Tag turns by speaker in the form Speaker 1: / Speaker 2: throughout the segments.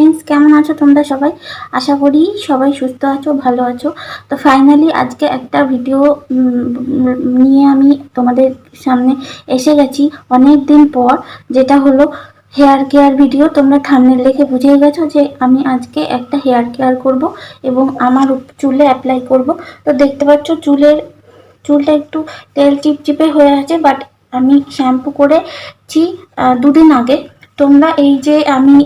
Speaker 1: Friends কেমন আছো তোমরা সবাই? আশা করি সবাই সুস্থ আছো, ভালো আছো। তো ফাইনালি আজকে একটা ভিডিও নিয়ে আমি তোমাদের সামনে এসে গেছি অনেক দিন পর, যেটা হলো হেয়ার কেয়ার ভিডিও তোমরা থামনেল দেখে বুঝেই গেছো যে আমি আজকে একটা হেয়ার কেয়ার করব এবং আমার চুলে অ্যাপ্লাই করব। তো দেখতে পাচ্ছ চুলের, চুলটা একটু তেল চিপচিপে হয়ে আছে বাট আমি শ্যাম্পু করেছি দুদিন আগে। তোমরা এই যে আমি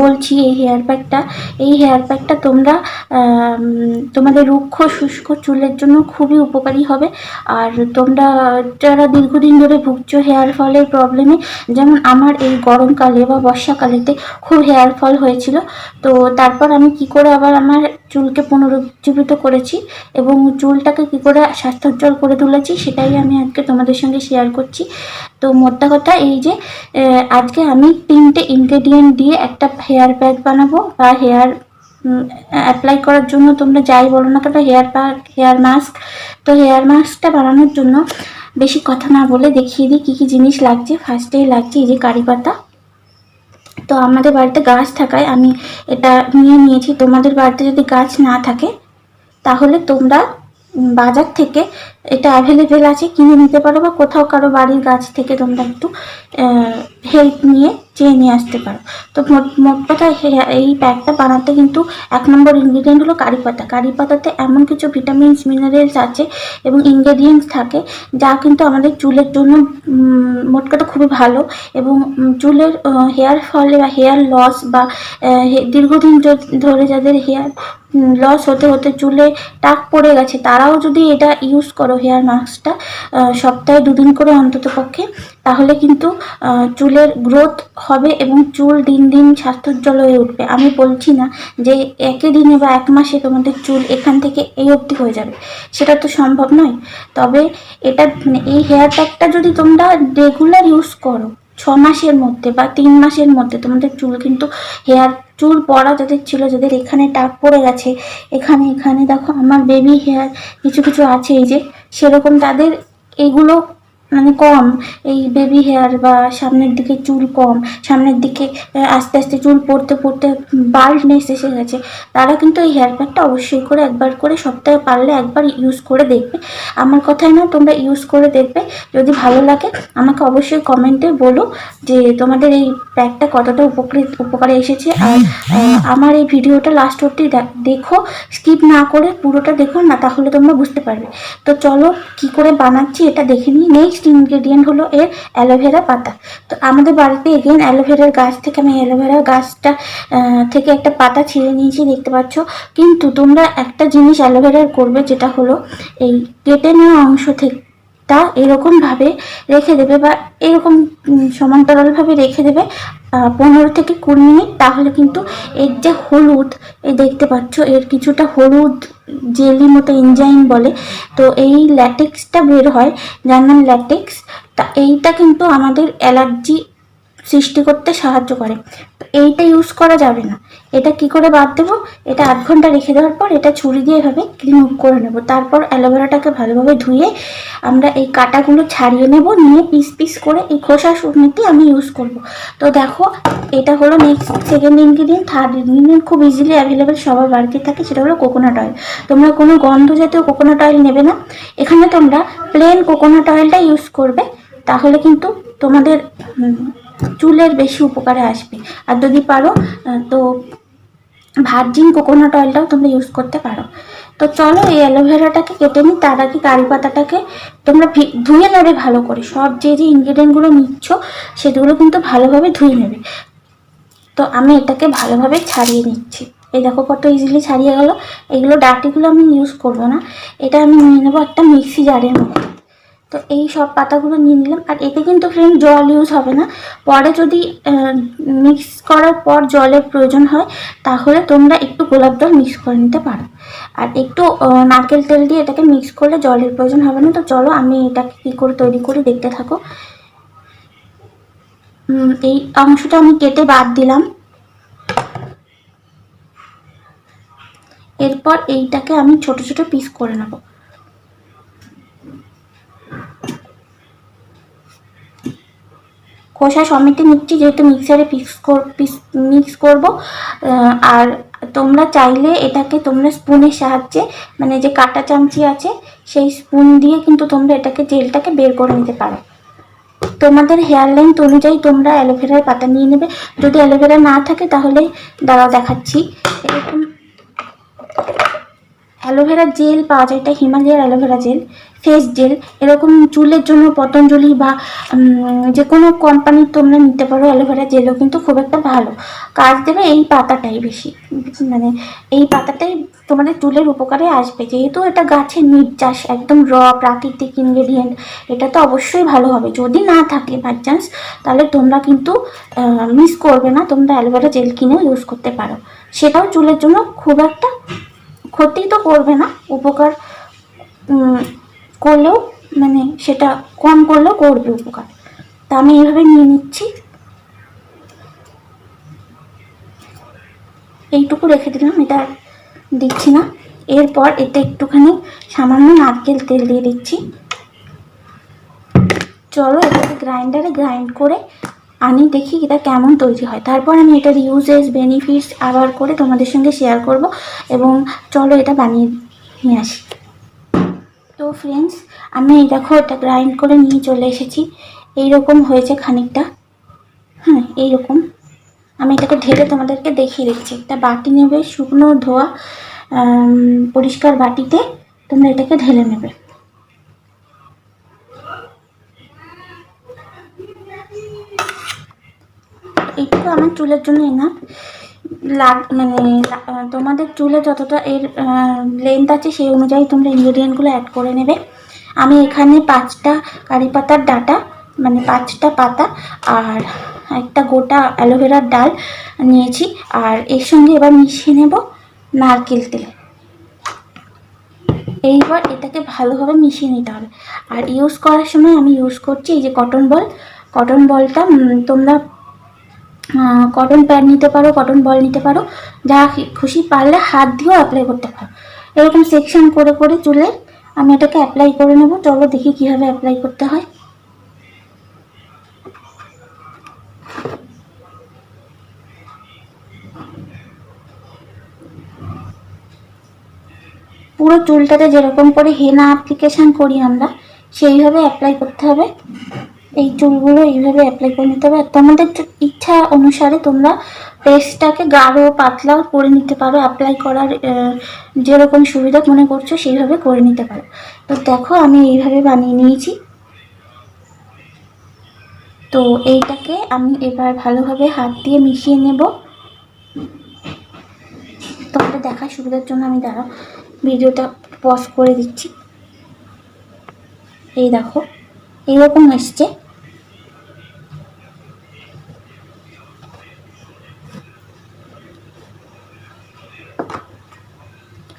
Speaker 1: বলছি এই হেয়ার প্যাকটা এই হেয়ার প্যাকটা তোমরা তোমাদের রুক্ষ শুষ্ক চুলের জন্য খুবই উপকারী হবে। আর তোমরা যারা দীর্ঘদিন ধরে ভুগছো হেয়ার ফলের প্রবলেমে যেমন আমার এই গরমকালে বা বর্ষাকালেতে খুব হেয়ার ফল হয়েছিল। তো তারপর আমি কি করে আবার আমার চুলকে পুনরুজ্জীবিত করেছি এবং চুলটাকে কি করে স্বাস্থ্যোজ্জ্বল করে তুলেছি সেটাই আমি আজকে তোমাদের সঙ্গে শেয়ার করছি। তো মোদ্দা কথা এই যে আজকে আমি তিনটে ইনগ্রেডিয়েন্ট দিয়ে একটা হেয়ার প্যাক বানাবো বা হেয়ার অ্যাপ্লাই করার জন্য তোমরা যাই বলো না কেন হেয়ার প্যাক হেয়ার মাস্ক তো হেয়ার মাস্কটা বানানোর জন্য বেশি কথা না বলে দেখিয়ে দিই কী কী জিনিস লাগছে। ফার্স্টেই লাগছে এই যে কারি পাতা। তো আমাদের বাড়িতে গাছ থাকায় আমি এটা নিয়ে নিয়েছি। তোমাদের বাড়িতে যদি গাছ না থাকে, তাহলে তোমরা বাজার থেকে এটা অ্যাভেলেবেল আছে, কিনে নিতে পারো বা কোথাও কারও বাড়ির গাছ থেকে তোমরা একটু হেল্প নিয়ে চেয়ে নিয়ে আসতে পারো। তো মোট কথা এই প্যাকটা বানাতে কিন্তু এক নম্বর ইনগ্রিডিয়েন্ট হলো কারি পাতা। কারি পাতাতে এমন কিছু ভিটামিনস মিনারেলস আছে এবং ইনগ্রেডিয়েন্টস থাকে যা কিন্তু আমাদের চুলের জন্য মোট কথা খুবই ভালো এবং চুলের হেয়ার ফলে বা হেয়ার লস বা দীর্ঘদিন ধরে যাদের হেয়ার লস হতে হতে চুলে টাক পড়ে গেছে। তারাও যদি এটা ইউজ করো হেয়ার মাস্কটা সপ্তাহে দুদিন করে অন্তত পক্ষে, তাহলে কিন্তু চুলের গ্রোথ হবে এবং চুল দিন দিন স্বাস্থ্যোজ্জ্বল হয়ে উঠবে। আমি বলছি না যে একই দিনে বা এক মাসে তোমাদের চুল এখান থেকে এই অবধি হয়ে যাবে। সেটা তো সম্ভব নয়। তবে এটা মানে এই হেয়ার প্যাকটা যদি তোমরা রেগুলার ইউজ করো ছ মাসের মধ্যে বা তিন মাসের মধ্যে তোমাদের চুল কিন্তু হেয়ার, চুল পড়া যাদের ছিল, যাদের এখানে টাক পড়ে গেছে, এখানে এখানে, দেখো আমার বেবি হেয়ার কিছু কিছু আছে, এই যে সেরকম তাদের এগুলো মানে কম এই বেবি হেয়ার বা সামনের দিকে চুল কম সামনের দিকে আস্তে আস্তে চুল পড়তে পড়তে বাল্ডনেস এসে গেছে। তারা কিন্তু এই হেয়ার প্যাকটা অবশ্যই করে একবার করে সপ্তাহে পারলে একবার ইউজ করে দেখবে। আমার কথাই না তোমরা ইউজ করে দেখবে। যদি ভালো লাগে আমাকে অবশ্যই কমেন্টে বলো যে তোমাদের এই প্যাকটা কতটা উপকৃত উপকারে এসেছে। আর আমার এই ভিডিওটা লাস্ট অবধি দেখো স্কিপ না করে পুরোটা দেখো না তাহলে তোমরা বুঝতে পারবে। তো চলো কি করে বানাচ্ছি এটা দেখে নিই। নেক্সট ইনগ্রেডিয়েন্ট হলো এর অ্যালোভেরা পাতা। তো আমাদের বাড়িতে এগেন অ্যালোভেরার গাছ থেকে আমি অ্যালোভেরা গাছটা থেকে একটা পাতা ছিঁড়ে নিয়েছি, দেখতে পাচ্ছ। কিন্তু তোমরা একটা জিনিস অ্যালোভেরার করবে, যেটা হলো এই কেটে নেওয়া অংশ থেকে তা এরকমভাবে রেখে দেবে বা এরকম সমান্তরালভাবে রেখে দেবে পনেরো থেকে কুড়ি মিনিট। তাহলে কিন্তু এর যে হলুদ এই দেখতে পাচ্ছ, এর কিছুটা হলুদ জেলি মতো এনজাইম বলে। তো এই ল্যাটেক্সটা বের হয়, যার নাম ল্যাটেক্স তা এইটা কিন্তু আমাদের অ্যালার্জি সৃষ্টি করতে সাহায্য করে। তো এইটা ইউজ করা যাবে না। এটা কি করে বাদ দেবো? এটা আধ ঘণ্টা রেখে দেওয়ার পর এটা ছুরি দিয়ে এভাবে ক্লিন করে নেব। তারপর অ্যালোভেরাটাকে ভালোভাবে ধুয়ে আমরা এই কাটাগুলো ছাড়িয়ে নেব। নিয়ে পিস পিস করে এই খোসা সমেতে আমি ইউজ করব। তো দেখো, এটা হলো next second ingredient third ingredient খুব ইজিলি অ্যাভেলেবেল সবার বাড়িতে থাকে, সেটা হলো কোকোনাট অয়েল তোমরা কোনো গন্ধ জাতীয় কোকোনাট অয়েল নেবে না। এখানে তোমরা প্লেন কোকোনাট অয়েলটা ইউজ করবে। তাহলে কিন্তু তোমাদের চুলের বেশি উপকারে আসবে। আর যদি পারো তো ভার্জিন কোকোনাট অয়েলটাও তোমরা ইউজ করতে পারো। তো চলো এই অ্যালোভেরাটাকে কেটে নিই, তার আগে কারি পাতাটাকে তোমরা ধুয়ে নেবে ভালো করে। সব যে যে ইনগ্রেডিয়েন্টগুলো নিচ্ছ, সেগুলো কিন্তু ভালোভাবে ধুয়ে নেবে। তো আমি এটাকে ভালোভাবে ছাড়িয়ে নিচ্ছি। এই দেখো কত ইজিলি ছাড়িয়ে গেল। এগুলো ডাটিগুলো আমি ইউজ করব না। এটা আমি নিয়ে নেব একটা মিক্সি জারের মধ্যে তো এই সব পাতাগুলো নিয়ে নিলাম। আর এতে কিন্তু ফ্রেন্ড জল ইউজ হবে না। পরে যদি মিক্স করার পর জলের প্রয়োজন হয়, তাহলে তোমরা একটু গোলাপ জল মিক্স করে নিতে পারো। আর একটু নারকেল তেল দিয়ে এটাকে মিক্স করলে জলের প্রয়োজন হবে না। তো চলো আমি এটাকে কী করে তৈরি করে দেখতে থাকো। এই অংশটা আমি কেটে বাদ দিলাম। এরপর এইটাকে আমি ছোট ছোট পিস করে নেব। খোসা সমেতে নিচ্ছি, যেহেতু মিক্সারে পিক্স পিস মিক্স করব। আর তোমরা চাইলে এটাকে তোমরা স্পুনের সাহায্যে মানে যে কাটা চামচি আছে, সেই স্পুন দিয়ে কিন্তু তোমরা এটাকে জেলটাকে বের করে নিতে পারো। তোমাদের হেয়ার লেন্থ অনুযায়ী তোমরা অ্যালোভেরার পাতা নিয়ে নেবে। যদি অ্যালোভেরা না থাকে, তাহলে দাঁড়াও দেখাচ্ছি। এরকম অ্যালোভেরা জেল পাওয়া যায়, এটা হিমালয়ের অ্যালোভেরা জেল, ফেস জেল, এরকম চুলের জন্য পতঞ্জলি বা যে কোনো কোম্পানির তোমরা নিতে পারো অ্যালোভেরা জেলও কিন্তু খুব একটা ভালো। কাজ দেবে এই পাতাটাই বেশি মানে এই পাতাটাই তোমাদের চুলের উপকারে আসবে। যেহেতু এটা গাছের নির্যাস, একদম র প্রাকৃতিক ইনগ্রেডিয়েন্ট এটা তো অবশ্যই ভালো হবে। যদি না থাকে বাই চান্স তাহলে তোমরা কিন্তু মিস করবে না, তোমরা অ্যালোভেরা জেল কিনেও ইউজ করতে পারো। সেটাও চুলের জন্য খুব একটা ক্ষতি তো করবে না, উপকার করলেও মানে সেটা কম করলেও করবে উপকার। তা আমি এইভাবে নিয়ে নিচ্ছি। এইটুকু রেখে দিলাম, এটা দিচ্ছি না। এরপর এতে একটুখানি সামান্য নারকেল তেল দিয়ে দিচ্ছি। চলো এটাকে গ্রাইন্ডারে গ্রাইন্ড করে আনি, দেখি এটা কেমন তৈরি হয়। তারপর আমি এটার ইউজেস বেনিফিটস আবার করে তোমাদের সঙ্গে শেয়ার করব এবং চলো এটা বানিয়ে নিয়ে আসি। তো ফ্রেন্ডস আমি এই দেখো এটা গ্রাইন্ড করে নিয়ে চলে এসেছি। এইরকম হয়েছে খানিকটা। হ্যাঁ এইরকম। আমি এটাকে ঢেলে তোমাদেরকে দেখিয়ে দিচ্ছি। একটা বাটি নেবে, শুকনো ধোয়া পরিষ্কার বাটিতে তোমরা এটাকে ঢেলে নেবে। এইটুকু আমার চুলের জন্য এনাফ। লাগ মানে তোমাদের চুলে যতটা এর লেন্থ আছে সেই অনুযায়ী তোমরা ইনগ্রেডিয়েন্টগুলো অ্যাড করে নেবে। আমি এখানে পাঁচটা কারি পাতার ডাটা মানে পাঁচটা পাতা আর একটা গোটা অ্যালোভেরার ডাল নিয়েছি। আর এর সঙ্গে এবার মিশিয়ে নেব নারকেল তেল। এইবার এটাকে ভালোভাবে মিশিয়ে নিতে হবে। আর ইউজ করার সময় আমি ইউজ করছি এই যে কটন বল কটন বলটা তোমরা কটন প্যাড নিতে পারো কটন বল নিতে পারো, যা খুশি পারলে হাত দিয়েও অ্যাপ্লাই করতে পারো। এরকম সেকশন করে করে চুলে আমি এটাকে অ্যাপ্লাই করে নেব। চলো দেখি কীভাবে অ্যাপ্লাই করতে হয়। পুরো চুলটাতে যেরকম করে হেনা অ্যাপ্লিকেশন করি আমরা, সেইভাবে অ্যাপ্লাই করতে হবে। এই চুলগুলো এইভাবে অ্যাপ্লাই করে নিতে হবে। আর তোমাদের ইচ্ছা অনুসারে তোমরা পেস্টটাকে গাঢ় পাতলাও করে নিতে পারো। অ্যাপ্লাই করার যেরকম সুবিধা মনে করছ সেইভাবে করে নিতে পারো। তো দেখো আমি এইভাবে বানিয়ে নিয়েছি। তো এইটাকে আমি এবার ভালোভাবে হাত দিয়ে মিশিয়ে নেব। তোমাদের দেখার সুবিধার জন্য আমি দাঁড়াও। ভিডিওটা পজ করে দিচ্ছি। এই দেখো, এইরকম এসছে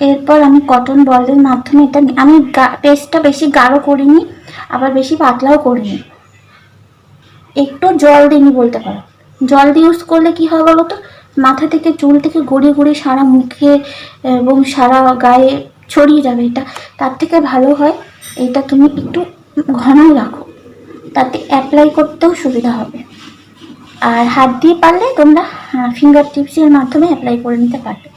Speaker 1: এরপর আমি কটন বলের মাধ্যমে এটা আমি পেস্টটা বেশি গাঢ় করিনি, আবার বেশি পাতলাও করিনি। একটু জল দিইনি বলতে পারো। জল দিয়ে ইউজ করলে কি হয় বলো তো মাথা থেকে চুল থেকে গড়িয়ে গড়িয়ে সারা মুখে এবং সারা গায়ে ছড়িয়ে যাবে এটা। তার থেকে ভালো হয় এটা তুমি একটু ঘনই রাখো। তাতে অ্যাপ্লাই করতেও সুবিধা হবে। আর হাত দিয়ে পারলে তোমরা ফিঙ্গার টিপসের মাধ্যমে অ্যাপ্লাই করে নিতে পারবে।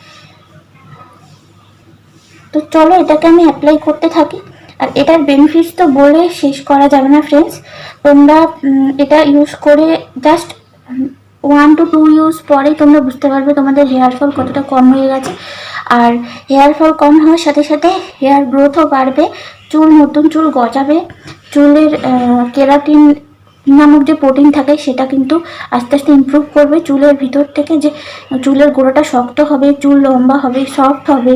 Speaker 1: তো চলো এটাকে আমি অ্যাপ্লাই করতে থাকি। আর এটার বেনিফিটস তো বলে শেষ করা যাবে না ফ্রেন্ডস তোমরা এটা ইউজ করে just one two two use পরেই তোমরা বুঝতে পারবে তোমাদের হেয়ার ফল কতটা কম হয়ে গেছে। আর হেয়ার ফল কম হওয়ার সাথে সাথে হেয়ার গ্রোথও বাড়বে, চুল নতুন চুল গজাবে, চুলের কেরাটিন নামক যে প্রোটিন থাকে, সেটা কিন্তু আস্তে আস্তে ইমপ্রুভ করবে। চুলের ভিতর থেকে যে, চুলের গোড়াটা শক্ত হবে, চুল লম্বা হবে সফট হবে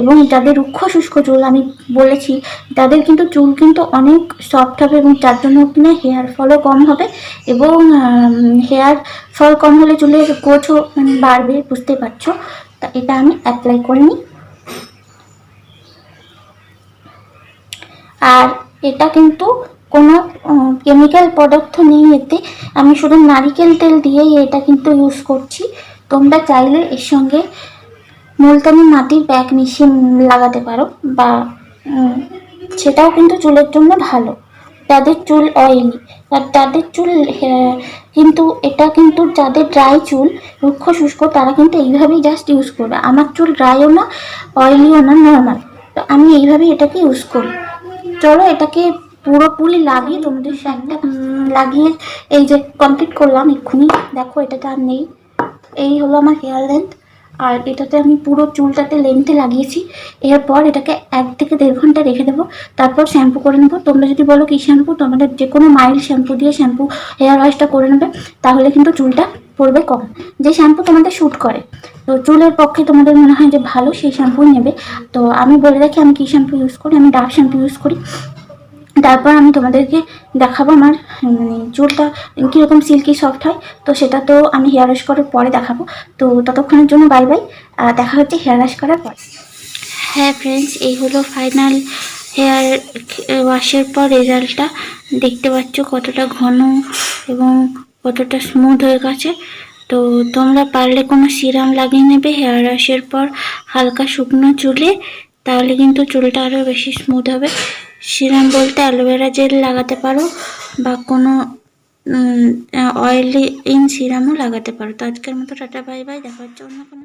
Speaker 1: এবং যাদের রুক্ষ শুষ্ক চুল, আমি বলেছি, তাদের কিন্তু চুল কিন্তু অনেক সফট হবে এবং তার জন্য কিনা হেয়ার ফলও কম হবে এবং হেয়ার ফল কম হলে চুলের কোচও মানে বাড়বে, বুঝতে পারছ? তা এটা আমি অ্যাপ্লাই করে নিই। আর এটা কিন্তু কোনো কেমিক্যাল পদার্থ নেই এতে। আমি শুধু নারিকেল তেল দিয়েই এটা কিন্তু ইউজ করছি। তোমরা চাইলে এর সঙ্গে মুলতানি মাটির ব্যাগ মিশিয়ে লাগাতে পারো বা সেটাও কিন্তু চুলের জন্য ভালো। তাদের চুল অয়েলি আর তাদের চুল কিন্তু এটা কিন্তু যাদের ড্রাই চুল, রুক্ষ, শুষ্ক, তারা কিন্তু এইভাবেই জাস্ট ইউজ করবে। আমার চুল ড্রাইও না অয়েলিও না নর্মাল তো আমি এইভাবেই এটাকে ইউজ করি। চলো এটাকে পুরোপুরি লাগিয়ে তোমাদের সাথে লাগিয়ে এই যে কমপ্লিট করলাম এক্ষুনি। দেখো এটাতে আর নেই। এই হলো আমার হেয়ার লেন্থ আর এটাতে আমি পুরো চুলটাতে লেন্থে লাগিয়েছি। এরপর এটাকে এক থেকে দেড় ঘণ্টা রেখে দেবো। তারপর শ্যাম্পু করে নেব। তোমরা যদি বলো কি শ্যাম্পু তোমাদের যে কোনো মাইল্ড শ্যাম্পু দিয়ে শ্যাম্পু হেয়ার ওয়াশটা করে নেবে, তাহলে কিন্তু চুলটা পড়বে কম। যে শ্যাম্পু তোমাদের শ্যুট করে। তো চুলের পক্ষে তোমাদের মনে হয় যে ভালো, সেই শ্যাম্পুই নেবে। তো আমি বলে রাখি, আমি কী শ্যাম্পু ইউজ করি? আমি ডাভ শ্যাম্পু ইউজ করি। তারপর আমি তোমাদেরকে দেখাবো আমার মানে চুলটা কীরকম সিল্কি সফট হয়, তো সেটা তো আমি হেয়ার ওয়াশ করার পরে দেখাবো। তো ততক্ষণের জন্য বাই বাই দেখা হচ্ছে হেয়ার ওয়াশ করার পর। হ্যাঁ ফ্রেন্ডস এই হলো ফাইনাল হেয়ার ওয়াশের পর রেজাল্টটা। দেখতে পাচ্ছ কতটা ঘন এবং কতটা স্মুথ হয়ে গেছে। তো তোমরা পারলে কোনো সিরাম লাগিয়ে নেবে হেয়ার ওয়াশের পর হালকা শুকনো চুলে, তাহলে কিন্তু চুলটা আরও বেশি স্মুথ হবে। সিরাম বলতে অ্যালোভেরা জেল লাগাতে পারো বা কোনো অয়েলি ইন সিরামও লাগাতে পারো তো আজকের মতো টাটা, বাই বাই, দেখা হচ্ছে অন্য কোনো।